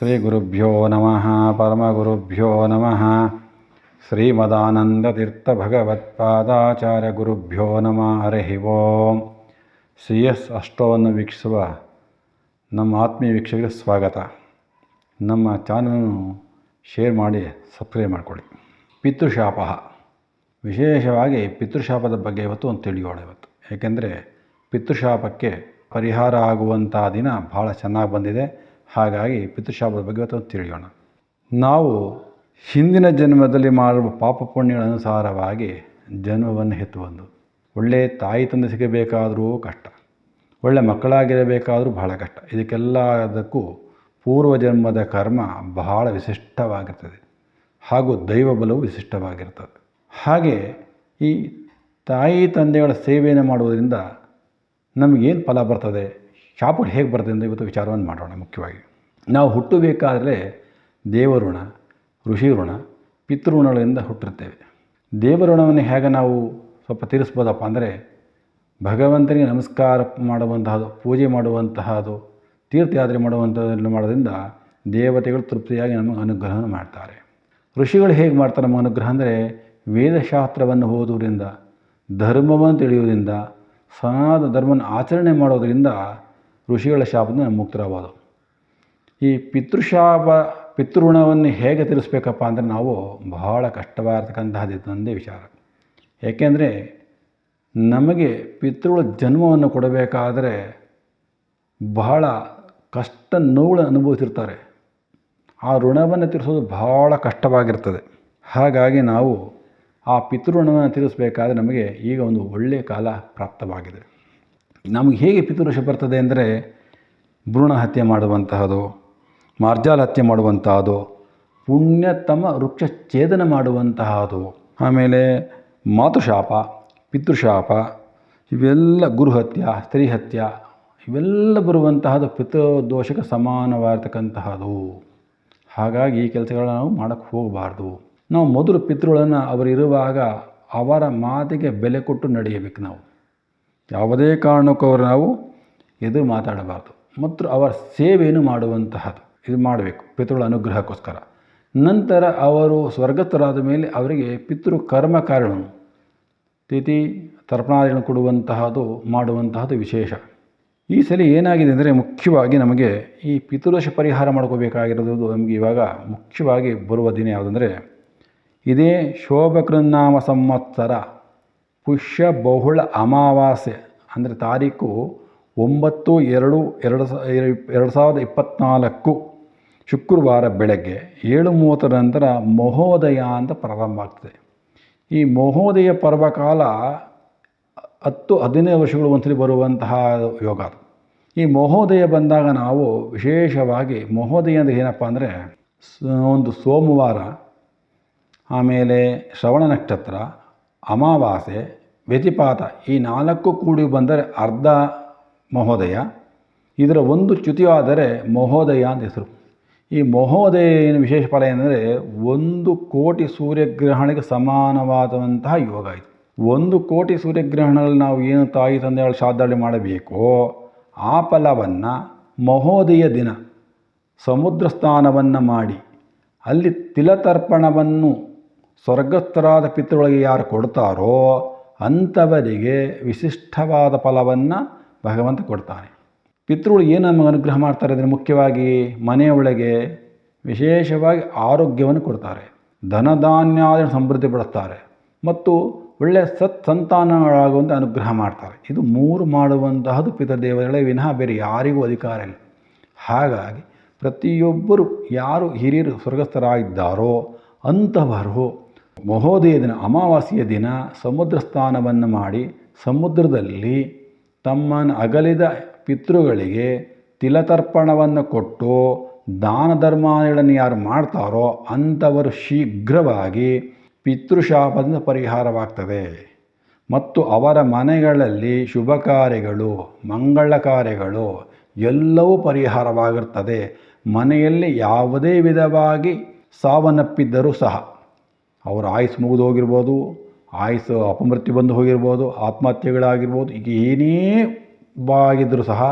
ಶ್ರೀ ಗುರುಭ್ಯೋ ನಮಃ, ಪರಮಗುರುಭ್ಯೋ ನಮಃ. ಶ್ರೀಮದಾನಂದತೀರ್ಥ ಭಗವತ್ಪಾದಾಚಾರ್ಯ ಗುರುಭ್ಯೋ ನಮಃ. ಹರಿ ಓಂ. ಸಿ ಎಸ್ ಅಷ್ಟೋವನ್ನು ವೀಕ್ಷಿಸುವ ನಮ್ಮ ಆತ್ಮೀಯ ವೀಕ್ಷಕರಿಗೆ ಸ್ವಾಗತ. ನಮ್ಮ ಚಾನಲನ್ನು ಶೇರ್ ಮಾಡಿ, ಸಬ್ಸ್ಕ್ರೈಬ್ ಮಾಡಿಕೊಳ್ಳಿ. ಪಿತೃಶಾಪ. ವಿಶೇಷವಾಗಿ ಪಿತೃಶಾಪದ ಬಗ್ಗೆ ಇವತ್ತು ಒಂದು ತಿಳಿಯೋಣ ಇವತ್ತು. ಏಕೆಂದರೆ ಪಿತೃಶಾಪಕ್ಕೆ ಪರಿಹಾರ ಆಗುವಂಥ ದಿನ ಭಾಳ ಚೆನ್ನಾಗಿ ಬಂದಿದೆ. ಹಾಗಾಗಿ ಪಿತೃಶಾಪದ ಬಗ್ಗೆ ಇವತ್ತು ತಿಳಿಯೋಣ. ನಾವು ಹಿಂದಿನ ಜನ್ಮದಲ್ಲಿ ಮಾಡುವ ಪಾಪ ಪುಣ್ಯಗಳ ಅನುಸಾರವಾಗಿ ಜನ್ಮವನ್ನು ಹೆತ್ತುವಂದು ಒಳ್ಳೆಯ ತಾಯಿ ತಂದೆ ಸಿಗಬೇಕಾದರೂ ಕಷ್ಟ ಒಳ್ಳೆಯ ಮಕ್ಕಳಾಗಿರಬೇಕಾದರೂ ಬಹಳ ಕಷ್ಟ. ಇದಕ್ಕೆಲ್ಲದಕ್ಕೂ ಪೂರ್ವ ಜನ್ಮದ ಕರ್ಮ ಬಹಳ ವಿಶಿಷ್ಟವಾಗಿರ್ತದೆ. ಹಾಗೂ ದೈವ ಬಲವು ವಿಶಿಷ್ಟವಾಗಿರ್ತದೆ. ಹಾಗೆ ಈ ತಾಯಿ ತಂದೆಗಳ ಸೇವೆಯನ್ನು ಮಾಡುವುದರಿಂದ ನಮಗೇನು ಫಲ ಬರ್ತದೆ? ಶಾಪಗಳು ಹೇಗೆ ಬರ್ತದೆ ಅಂತ ಇವತ್ತು ವಿಚಾರವನ್ನು ಮಾಡೋಣ ಮುಖ್ಯವಾಗಿ. ನಾವು ಹುಟ್ಟಬೇಕಾದರೆ ದೇವಋಣ ಋಷಿ ಋಣ ಪಿತೃಋಣಗಳಿಂದ ಹುಟ್ಟಿರ್ತೇವೆ. ದೇವಋಣವನ್ನು ಹೇಗೆ ನಾವು ಸ್ವಲ್ಪ ತೀರಿಸ್ಬೋದಪ್ಪ ಅಂದರೆ ಭಗವಂತನಿಗೆ ನಮಸ್ಕಾರ ಮಾಡುವಂತಹದು ಪೂಜೆ ಮಾಡುವಂತಹದು ತೀರ್ಥಯಾತ್ರೆ ಮಾಡುವಂಥದ್ದನ್ನು ಮಾಡೋದ್ರಿಂದ ದೇವತೆಗಳು ತೃಪ್ತಿಯಾಗಿ ನಮಗೆ ಅನುಗ್ರಹವನ್ನು ಮಾಡ್ತಾರೆ. ಋಷಿಗಳು ಹೇಗೆ ಮಾಡ್ತಾರೆ ನಮ್ಮ ಅನುಗ್ರಹ ಅಂದರೆ ವೇದಶಾಸ್ತ್ರವನ್ನು ಓದುವುದರಿಂದ, ಧರ್ಮವನ್ನು ತಿಳಿಯುವುದರಿಂದ ಸನಾದ ಧರ್ಮವನ್ನು ಆಚರಣೆ ಮಾಡೋದರಿಂದ ಋಷಿಗಳ ಶಾಪದಿಂದ ಮುಕ್ತರಾಗೋದು ಈ ಪಿತೃಶಾಪ, ಪಿತೃಋಣವನ್ನು ಹೇಗೆ ತಿಳಿಸ್ಬೇಕಪ್ಪ ಅಂದರೆ ನಾವು ಬಹಳ ಕಷ್ಟವಾಗಿರ್ತಕ್ಕಂತಹದ್ದು ಒಂದೇ ವಿಚಾರ. ಏಕೆಂದರೆ ನಮಗೆ ಪಿತೃಗಳ ಜನ್ಮವನ್ನು ಕೊಡಬೇಕಾದರೆ ಬಹಳ ಕಷ್ಟ ನೋವುಗಳನ್ನು ಅನುಭವಿಸಿರ್ತಾರೆ. ಆ ಋಣವನ್ನು ತೀರಿಸೋದು ಬಹಳ ಕಷ್ಟವಾಗಿರ್ತದೆ. ಹಾಗಾಗಿ ನಾವು ಆ ಪಿತೃಋಣವನ್ನು ತೀರಿಸಬೇಕಾದ್ರೆ ನಮಗೆ ಈಗ ಒಂದು ಒಳ್ಳೆಯ ಕಾಲ ಪ್ರಾಪ್ತವಾಗಿದೆ. ನಮಗೆ ಹೇಗೆ ಪಿತೃಋಷ ಬರ್ತದೆ ಅಂದರೆ ಭ್ರೂಣ ಹತ್ಯೆ ಮಾಡುವಂತಹದು, ಮಾರ್ಜಾಲ ಹತ್ಯೆ ಮಾಡುವಂತಹದು, ಪುಣ್ಯತಮ ವೃಕ್ಷ ಛೇದನ ಮಾಡುವಂತಹದು, ಆಮೇಲೆ ಮಾತುಶಾಪ, ಪಿತೃಶಾಪ, ಇವೆಲ್ಲ ಗುರುಹತ್ಯ ಸ್ತ್ರೀಹತ್ಯ ಇವೆಲ್ಲ ಬರುವಂತಹದು ಪಿತೃದೋಷಕ್ಕೆ ಸಮಾನವಾಗಿರ್ತಕ್ಕಂತಹದು. ಹಾಗಾಗಿ ಈ ಕೆಲಸಗಳನ್ನು ನಾವು ಮಾಡೋಕ್ಕೆ ಹೋಗಬಾರ್ದು. ನಾವು ಮೊದಲು ಪಿತೃಗಳನ್ನು ಅವರಿರುವಾಗ ಅವರ ಮಾತಿಗೆ ಬೆಲೆ ಕೊಟ್ಟು ನಡೆಯಬೇಕು ನಾವು. ಯಾವುದೇ ಕಾರಣಕ್ಕೂ ನಾವು ಎದುರು ಮಾತಾಡಬಾರ್ದು. ಮತ್ತು ಅವರ ಸೇವೆಯನ್ನು ಮಾಡುವಂತಹದ್ದು. ಇದು ಮಾಡಬೇಕು, ಪಿತೃಗಳ ಅನುಗ್ರಹಕ್ಕೋಸ್ಕರ. ನಂತರ ಅವರು ಸ್ವರ್ಗಸ್ಥರಾದ ಮೇಲೆ ಅವರಿಗೆ ಪಿತೃ ಕರ್ಮ ಕಾರಣ ತಿಥಿ, ತರ್ಪಣಾದಿಗಳನ್ನು ಕೊಡುವಂತಹದ್ದು, ಮಾಡುವಂತಹದ್ದು ವಿಶೇಷ. ಈ ಸಲ ಏನಾಗಿದೆ ಅಂದರೆ ಮುಖ್ಯವಾಗಿ ನಮಗೆ ಈ ಪಿತೃದೋಷ ಪರಿಹಾರ ಮಾಡ್ಕೋಬೇಕಾಗಿರೋದು ನಮಗೆ ಇವಾಗ ಮುಖ್ಯವಾಗಿ ಬರುವ ದಿನ ಯಾವುದಂದರೆ ಇದೇ ಶೋಭಕೃನ್ನಾಮ ಸಂವತ್ಸರ. ಪುಷ್ಯ ಬಹುಳ ಅಮಾವಾಸ್ಯೆ ಅಂದರೆ ತಾರೀಕು ಒಂಬತ್ತು ಎರಡು ಎರಡು ಎರಡು ಸಾವಿರದ ಇಪ್ಪತ್ತ್ನಾಲ್ಕು ಶುಕ್ರವಾರ ಬೆಳಗ್ಗೆ ಏಳು ಮೂವತ್ತರ ನಂತರ ಮಹೋದಯ ಅಂತ ಪ್ರಾರಂಭ ಆಗ್ತದೆ. ಈ ಮಹೋದಯ ಪರ್ವಕಾಲ ಹತ್ತು ಹದಿನೈದು ವರ್ಷಗಳು ಒಂದ್ಸಲಿ ಬರುವಂತಹ ಯೋಗ ಈ ಮಹೋದಯ ಬಂದಾಗ ನಾವು ವಿಶೇಷವಾಗಿ ಮಹೋದಯ ಅಂದರೆ ಏನಪ್ಪ ಅಂದರೆ ಒಂದು ಸೋಮವಾರ, ಆಮೇಲೆ ಶ್ರವಣ ನಕ್ಷತ್ರ ಅಮಾವಾಸ್ಯೆ, ವ್ಯತಿಪಾತ ಈ ನಾಲ್ಕು ಕೂಡಿ ಬಂದರೆ ಅರ್ಧ ಮಹೋದಯ, ಇದರ ಒಂದು ಚ್ಯುತಿಯಾದರೆ ಮಹೋದಯ ಅಂತ ಹೆಸರು. ಈ ಮಹೋದಯ ಏನು ವಿಶೇಷ ಫಲ ಏನಂದರೆ ಒಂದು ಕೋಟಿ ಸೂರ್ಯಗ್ರಹಣಕ್ಕೆ ಸಮಾನವಾದಂತಹ ಯೋಗ ಇದು. ಒಂದು ಕೋಟಿ ಸೂರ್ಯಗ್ರಹಣದಲ್ಲಿ ನಾವು ಏನು ತಾಯಿ ತಂದೆಗಳ ಶ್ರಾದ್ದಾಳಿ ಮಾಡಬೇಕೋ, ಆ ಫಲವನ್ನು ಮಹೋದಯ ದಿನ ಸಮುದ್ರ ಸ್ನಾನವನ್ನು ಮಾಡಿ, ಅಲ್ಲಿ ತಿಲತರ್ಪಣವನ್ನು ಸ್ವರ್ಗಸ್ಥರಾದ ಪಿತೃಗಳಿಗೆ ಯಾರು ಕೊಡ್ತಾರೋ ಅಂಥವರಿಗೆ ವಿಶಿಷ್ಟವಾದ ಫಲವನ್ನು ಭಗವಂತ ಕೊಡ್ತಾನೆ. ಪಿತೃಗಳು ಏನು ನಮಗೆ ಅನುಗ್ರಹ ಮಾಡ್ತಾರೆ ಅಂದರೆ ಮುಖ್ಯವಾಗಿ ಮನೆಯೊಳಗೆ ವಿಶೇಷವಾಗಿ ಆರೋಗ್ಯವನ್ನು ಕೊಡ್ತಾರೆ. ಧನಧಾನ್ಯಾದ ಸಮೃದ್ಧಿ ಪಡಿಸ್ತಾರೆ ಮತ್ತು ಒಳ್ಳೆಯ ಸತ್ ಸಂತಾನಗಳಾಗುವಂತೆ ಅನುಗ್ರಹ ಮಾಡ್ತಾರೆ. ಇದು ಮೂರು ಮಾಡುವಂತಹದ್ದು ಪಿತೃದೇವತೆಗಳೇ ವಿನಃ ಬೇರೆ ಯಾರಿಗೂ ಅಧಿಕಾರ ಇಲ್ಲ. ಹಾಗಾಗಿ ಪ್ರತಿಯೊಬ್ಬರು ಯಾರು ಹಿರಿಯರು, ಸ್ವರ್ಗಸ್ಥರಾಗಿದ್ದಾರೋ ಅಂಥವರು ಮಹೋದಯ ದಿನ ಅಮಾವಾಸ್ಯೆಯ ದಿನ ಸಮುದ್ರ ಸ್ನಾನವನ್ನು ಮಾಡಿ ಸಮುದ್ರದಲ್ಲಿ ತಮ್ಮನ್ನು ಅಗಲಿದ ಪಿತೃಗಳಿಗೆ ತಿಲತರ್ಪಣವನ್ನು ಕೊಟ್ಟು ದಾನ ಧರ್ಮಗಳನ್ನು ಯಾರು ಮಾಡ್ತಾರೋ ಅಂಥವರು ಶೀಘ್ರವಾಗಿ ಪಿತೃಶಾಪದಿಂದ ಪರಿಹಾರವಾಗ್ತದೆ. ಮತ್ತು ಅವರ ಮನೆಗಳಲ್ಲಿ ಶುಭ ಕಾರ್ಯಗಳು, ಮಂಗಳ ಕಾರ್ಯಗಳು ಎಲ್ಲವೂ ಪರಿಹಾರವಾಗಿರ್ತದೆ. ಮನೆಯಲ್ಲಿ ಯಾವುದೇ ವಿಧವಾಗಿ ಸಾವನ್ನಪ್ಪಿದ್ದರೂ ಸಹ. ಅವರ ಆಯುಸ್ ಮುಗಿದು ಹೋಗಿರ್ಬೋದು ಆಯುಸ್ಸು ಅಪಮೃತ್ಯು ಬಂದು ಹೋಗಿರ್ಬೋದು, ಆತ್ಮಹತ್ಯೆಗಳಾಗಿರ್ಬೋದು, ಈಗ ಏನೇ ಬಾಗಿದ್ದರೂ ಸಹ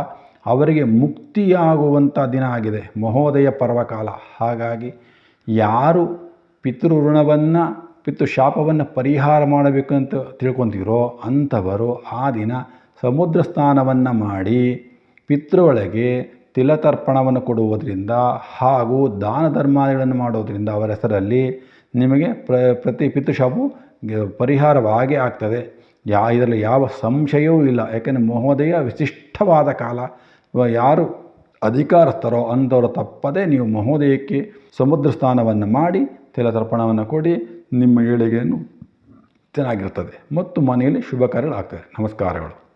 ಅವರಿಗೆ ಮುಕ್ತಿಯಾಗುವಂಥ ದಿನ ಆಗಿದೆ. ಮಹೋದಯ ಪರ್ವಕಾಲ. ಹಾಗಾಗಿ ಯಾರು ಪಿತೃ ಋಣವನ್ನು, ಪಿತೃ ಶಾಪವನ್ನು ಪರಿಹಾರ ಮಾಡಬೇಕು ಅಂತ ತಿಳ್ಕೊತೀರೋ ಅಂಥವರು ಆ ದಿನ ಸಮುದ್ರ ಸ್ನಾನವನ್ನು ಮಾಡಿ ಪಿತೃಗಳಿಗೆ ತಿಲತರ್ಪಣವನ್ನು ಕೊಡುವುದರಿಂದ ಹಾಗೂ ದಾನ ಧರ್ಮಾದಿಗಳನ್ನು ಮಾಡೋದರಿಂದ ಅವರ ಹೆಸರಲ್ಲಿ ನಿಮಗೆ ಪ್ರ, ಪ್ರತಿ ಪಿತೃಶಾಪು ಪರಿಹಾರವಾಗಿ ಆಗ್ತದೆ. ಯಾ, ಇದರಲ್ಲಿ ಯಾವ ಸಂಶಯವೂ ಇಲ್ಲ. ಯಾಕೆಂದರೆ ಮಹೋದಯ ವಿಶಿಷ್ಟವಾದ ಕಾಲ. ಯಾರು ಅಧಿಕಾರಸ್ಥರೋ ಅಂಥವರು ತಪ್ಪದೇ ನೀವು ಮಹೋದಯಕ್ಕೆ ಸಮುದ್ರ ಸ್ನಾನವನ್ನು ಮಾಡಿ ತಿಲತರ್ಪಣವನ್ನು ಕೊಡಿ, ನಿಮ್ಮ ಏಳಿಗೆಯನ್ನು ಚೆನ್ನಾಗಿರ್ತದೆ. ಮತ್ತು ಮನೆಯಲ್ಲಿ ಶುಭ ಕಾರ್ಯಗಳಾಗ್ತದೆ ನಮಸ್ಕಾರಗಳು.